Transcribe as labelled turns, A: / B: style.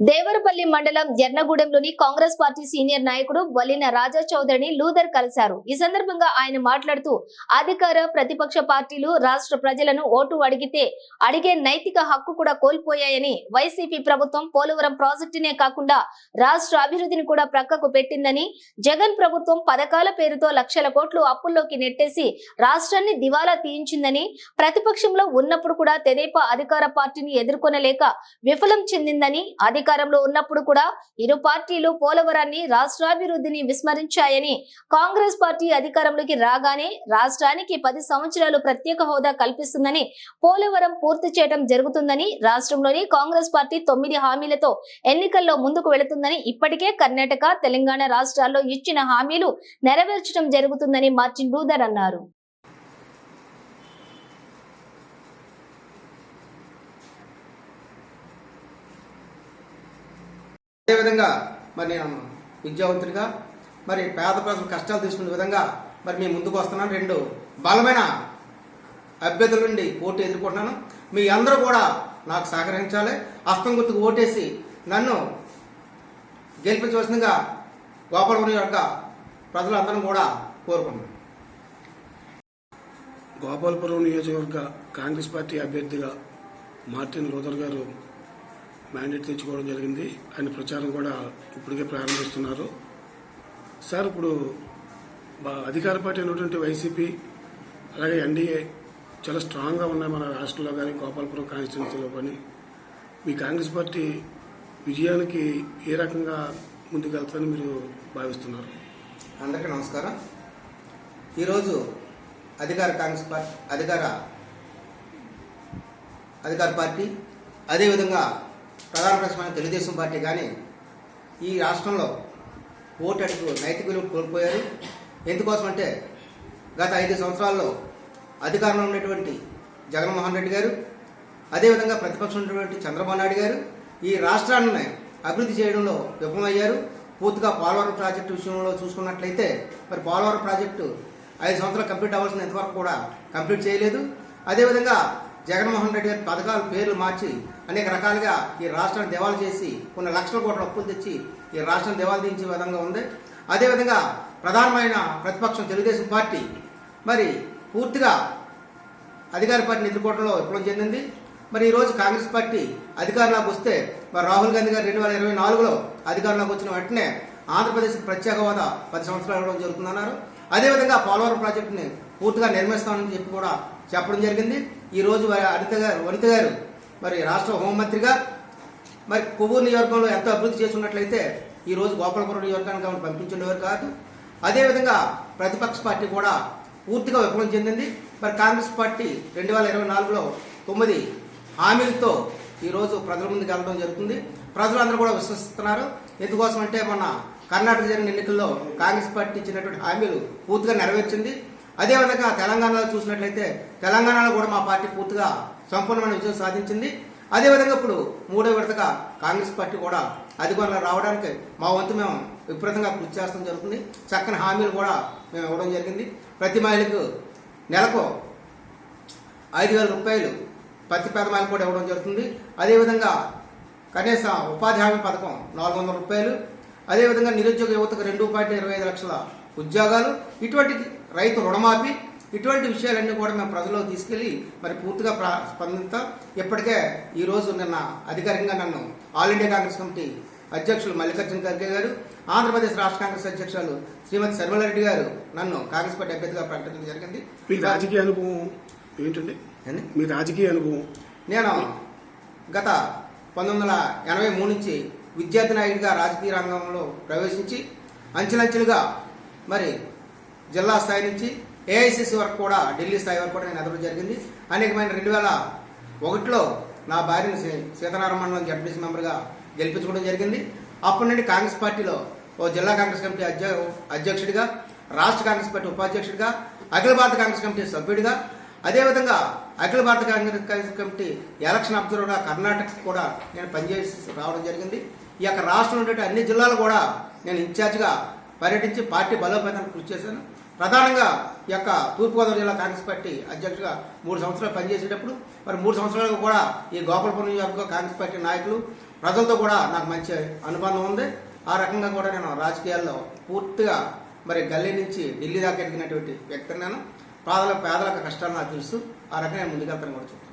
A: దేవరపల్లి మండలం ఎర్నగూడెంలోని Congress party senior నాయకుడు వలిన రాజా చౌదరిని Luther కలిశారు. ఈ సందర్భంగా ఆయన మాట్లాడుతూ అధికార ప్రతిపక్ష పార్టీలు రాష్ట్ర ప్రజలను ఓటు అడిగితే అడిగే నైతిక హక్కు కూడా కోల్పోయాయని వైసీపీ ప్రభుత్వం పోలవరం ప్రాజెక్టునే కాకుండా రాష్ట్ర అభివృద్ధిని కూడా ప్రక్కకు పెట్టిందని జగన్ ప్రభుత్వం పథకాల పేరుతో లక్షల కోట్లు అప్పుల్లోకి నెట్టేసి రాష్ట్రాన్ని దివాలా తీయించిందని ప్రతిపక్షంలో ఉన్నప్పుడు కూడా తెదేపా అధికార పార్టీని ఎదుర్కొనలేక విఫలం చెందిందని అధికారంలో ఉన్నప్పుడు కూడా ఇరు పార్టీలు పోలవరాన్ని రాష్ట్రాభివృద్ధిని విస్మరించాయని కాంగ్రెస్ పార్టీ అధికారంలోకి రాగానే రాష్ట్రానికి పది సంవత్సరాలు ప్రత్యేక హోదా కల్పిస్తుందని పోలవరం పూర్తి చేయడం జరుగుతుందని రాష్ట్రంలోని కాంగ్రెస్ పార్టీ తొమ్మిది హామీలతో ఎన్నికల్లో ముందుకు వెళుతుందని ఇప్పటికే కర్ణాటక తెలంగాణ రాష్ట్రాల్లో ఇచ్చిన హామీలు నెరవేర్చడం జరుగుతుందని మార్టిన్ లూథర్ అన్నారు.
B: అదేవిధంగా మరి నేను విద్యావంతుడిగా మరి పేద ప్రజలు కష్టాలు తీసుకునే విధంగా మరి మీ ముందుకు వస్తున్నాను. రెండు బలమైన అభ్యర్థుల నుండి పోటీ ఎదుర్కొంటున్నాను. మీ అందరూ కూడా నాకు సహకరించాలి. హస్తం గుర్తుకు ఓటేసి నన్ను గెలిపించవలసిందిగా గోపాలపురం యొక్క ప్రజలందరూ కూడా కోరుకుంటున్నాను.
C: గోపాలపురం నియోజకవర్గ కాంగ్రెస్ పార్టీ అభ్యర్థిగా మార్టిన్ లూథర్ గారు మ్యాండేట్ తెచ్చుకోవడం జరిగింది. ఆయన ప్రచారం కూడా ఇప్పటికే ప్రారంభిస్తున్నారు. సార్ ఇప్పుడు బా- అధికార పార్టీ అయినటువంటి వైసీపీ అలాగే ఎన్డీఏ చాలా స్ట్రాంగ్గా ఉన్నాయి మన రాష్ట్రంలో కానీ గోపాలపురం కాన్స్టిట్యున్సీలో కానీ. మీ కాంగ్రెస్ పార్టీ విజయానికి ఏ రకంగా ముందుకెళ్తారని మీరు భావిస్తున్నారు?
B: అందరికీ నమస్కారం. ఈరోజు అధికార కాంగ్రెస్ పార్టీ అధికార అధికార పార్టీ అదేవిధంగా ప్రధాన ప్రశ్న తెలుగుదేశం పార్టీ కానీ ఈ రాష్ట్రంలో ఓటు అడుగు నైతిక విలువ కోల్పోయారు. ఎందుకోసం అంటే గత ఐదు సంవత్సరాల్లో అధికారంలో ఉన్నటువంటి జగన్మోహన్ రెడ్డి గారు అదేవిధంగా ప్రతిపక్షం ఉన్నటువంటి చంద్రబాబు నాయుడు గారు ఈ రాష్ట్రాన్ని అభివృద్ధి చేయడంలో విఫలమయ్యారు. పూర్తిగా పోలవరం ప్రాజెక్టు విషయంలో చూసుకున్నట్లయితే మరి పోలవరం ప్రాజెక్టు ఐదు సంవత్సరాలు కంప్లీట్ అవ్వాల్సిన ఇంతవరకు కూడా కంప్లీట్ చేయలేదు. అదేవిధంగా జగన్మోహన్ రెడ్డి గారి పథకాల పేర్లు మార్చి అనేక రకాలుగా ఈ రాష్ట్రాన్ని దివాలు చేసి కొన్ని లక్షల కోట్ల అప్పులు తెచ్చి ఈ రాష్ట్రం దివాలు దించే విధంగా ఉంది. అదేవిధంగా ప్రధానమైన ప్రతిపక్షం తెలుగుదేశం పార్టీ మరి పూర్తిగా అధికార పార్టీని ఎదుర్కోవడంలో విఫలం చెందింది. మరి ఈరోజు కాంగ్రెస్ పార్టీ అధికారంలోకి వస్తే మరి రాహుల్ గాంధీ గారు రెండు వేల ఇరవై నాలుగులో అధికారంలోకి వచ్చిన వెంటనే ఆంధ్రప్రదేశ్ ప్రత్యేక హోదా పది సంవత్సరాలు ఇవ్వడం జరుగుతుందన్నారు. అదేవిధంగా పోలవరం ప్రాజెక్టుని పూర్తిగా నిర్మిస్తామని చెప్పి కూడా చెప్పడం జరిగింది. ఈరోజు వారి అనిత గారు వనిత గారు మరి రాష్ట్ర హోంమంత్రిగా మరి కొవ్వూరు నియోజకవర్గంలో ఎంతో అభివృద్ధి చేసి ఈరోజు ఈ రోజు గోపాలపురం నియోజకవర్గానికి ఆమెను పంపించేవారు కాదు. అదేవిధంగా ప్రతిపక్ష పార్టీ కూడా పూర్తిగా విఫలం చెందింది. మరి కాంగ్రెస్ పార్టీ రెండు వేల ఇరవై నాలుగులో తొమ్మిది హామీలతో ఈరోజు ప్రజల ముందుకు వెళ్ళడం జరుగుతుంది. ప్రజలందరూ కూడా విశ్వసిస్తున్నారు. ఎందుకోసం అంటే మన కర్ణాటక జరిగిన ఎన్నికల్లో కాంగ్రెస్ పార్టీ ఇచ్చినటువంటి హామీలు పూర్తిగా నెరవేర్చింది. అదేవిధంగా తెలంగాణలో చూసినట్లయితే తెలంగాణలో కూడా మా పార్టీ పూర్తిగా సంపూర్ణమైన విజయం సాధించింది. అదేవిధంగా ఇప్పుడు మూడో విడతగా కాంగ్రెస్ పార్టీ కూడా అధికారంలో రావడానికి మా వంతు మేము విపరీతంగా కృషి చేస్తాం జరుగుతుంది. చక్కని హామీలు కూడా మేము ఇవ్వడం జరిగింది. ప్రతి మహిళకు నెలకు ఐదు వేల రూపాయలు ప్రతి పేద మహిళ కూడా ఇవ్వడం జరుగుతుంది. అదేవిధంగా కనీస ఉపాధి హామీ పథకం నాలుగు వందల రూపాయలు. అదేవిధంగా నిరుద్యోగ యువతకు రెండు పాయింట్ ఇరవై ఐదు లక్షల ఉద్యోగాలు ఇటువంటి రైతు రుణమాఫీ ఇటువంటి విషయాలన్నీ కూడా మేము ప్రజల్లో తీసుకెళ్ళి మరి పూర్తిగా ప్రా స్పందిస్తాం. ఇప్పటికే ఈ రోజు నిన్న అధికారికంగా నన్ను ఆల్ ఇండియా కాంగ్రెస్ కమిటీ అధ్యక్షులు మల్లికార్జున ఖర్గే గారు ఆంధ్రప్రదేశ్ రాష్ట్ర కాంగ్రెస్ అధ్యక్షులు శ్రీమతి శర్మలారెడ్డి గారు నన్ను కాంగ్రెస్ పార్టీ అభ్యర్థిగా ప్రకటించడం జరిగింది.
C: మీ రాజకీయ అనుభవం ఏంటండి? మీ రాజకీయ అనుభవం.
B: నేను గత పంతొమ్మిది వందల ఎనభై మూడు నుంచి విద్యార్థి నాయకుడిగా రాజకీయ రంగంలో ప్రవేశించి అంచెలంచెలుగా మరి జిల్లా స్థాయి నుంచి ఏఐసిసి వరకు కూడా ఢిల్లీ స్థాయి వరకు కూడా నేను ఎదగడం జరిగింది. అనేకమైన రెండు వేల ఒకటిలో నా భార్యను సీతారామ మండలం జడ్పీసీ మెంబర్గా గెలిపించుకోవడం జరిగింది. అప్పటి నుండి కాంగ్రెస్ పార్టీలో ఓ జిల్లా కాంగ్రెస్ కమిటీ అధ్య అధ్యక్షుడిగా రాష్ట్ర కాంగ్రెస్ పార్టీ ఉపాధ్యక్షుడిగా అఖిల భారత కాంగ్రెస్ కమిటీ సభ్యుడిగా అదేవిధంగా అఖిల భారత కాంగ్రెస్ కమిటీ ఎలక్షన్ అబ్జర్వర్గా కర్ణాటక కూడా నేను పనిచేసి రావడం జరిగింది. ఈ యొక్క రాష్ట్రంలో అన్ని జిల్లాలు కూడా నేను ఇన్ఛార్జ్గా పర్యటించి పార్టీ బలోపేతానికి కృషి చేశాను. ప్రధానంగా ఈ యొక్క తూర్పుగోదావరి జిల్లా కాంగ్రెస్ పార్టీ అధ్యక్షుడిగా మూడు సంవత్సరాలు పనిచేసేటప్పుడు మరి మూడు సంవత్సరాలకు కూడా ఈ గోపాలపురం నియోజకవర్గ కాంగ్రెస్ పార్టీ నాయకులు ప్రజలతో కూడా నాకు మంచి అనుబంధం ఉంది. ఆ రకంగా కూడా నేను రాజకీయాల్లో పూర్తిగా మరి గల్లీ నుంచి ఢిల్లీ దాకా ఎదిగినటువంటి వ్యక్తిని నేను. పేదల పేదల కష్టాలు నాకు తెలుసు. ఆ రకంగా నేను ముందుకెళ్తాను కూడా చెప్తాను